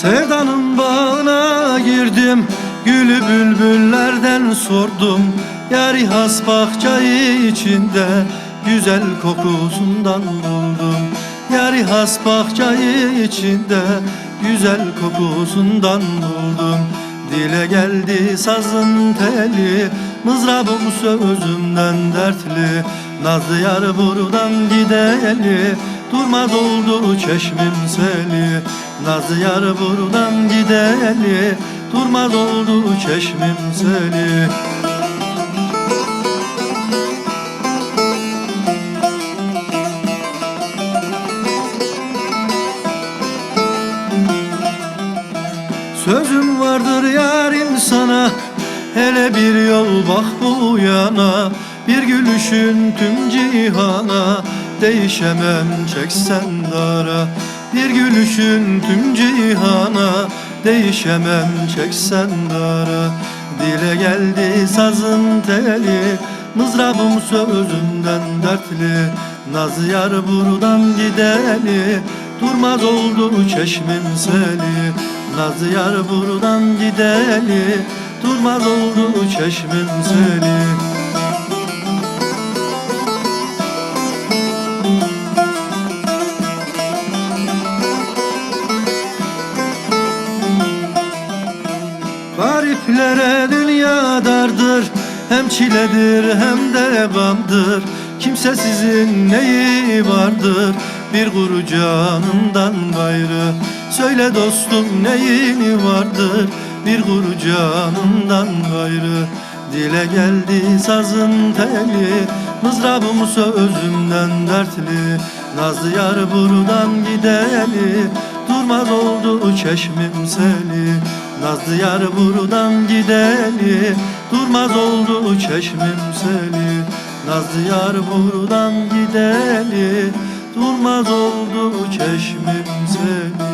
Sevdanın bağına girdim Gülü bülbüllerden sordum. Yari has bahçeyi içinde Güzel kokusundan buldum Yari has bahçeyi içinde Güzel kokusundan buldum Dile geldi sazın teli Mızrabım sözümden dertli. Nazlı yar buradan gideli Durmaz oldu çeşmim seli Nazlı yar buradan gideli. Durmaz oldu çeşmim seli. Sözüm vardır yarim sana Hele bir yol bak bu yana. Bir gülüşün tüm cihana Değişemem çeksen dara. Bir gülüşün tüm cihana Değişemem çeksen dara. Dile geldi sazın teli Mızrabım sözünden dertli. Naz yar buradan gideli Durmaz oldu çeşmin seli. Naz yar buradan gideli Durmaz oldu çeşmin seli Gariplere dünya dardır. Hem çiledir hem de gamdır Kimsesizin neyi vardır? Bir kuru canından gayrı. Söyle dostum neyin vardır? Bir kuru canından gayrı. Dile geldi sazın teli. Mızrabım sözümden dertli. Nazlı yar buradan gideli. Durmaz oldu çeşmim seli Nazlı yar buradan gideli Durmaz oldu çeşmim seli Nazlı yar buradan gideli Durmaz oldu çeşmim seli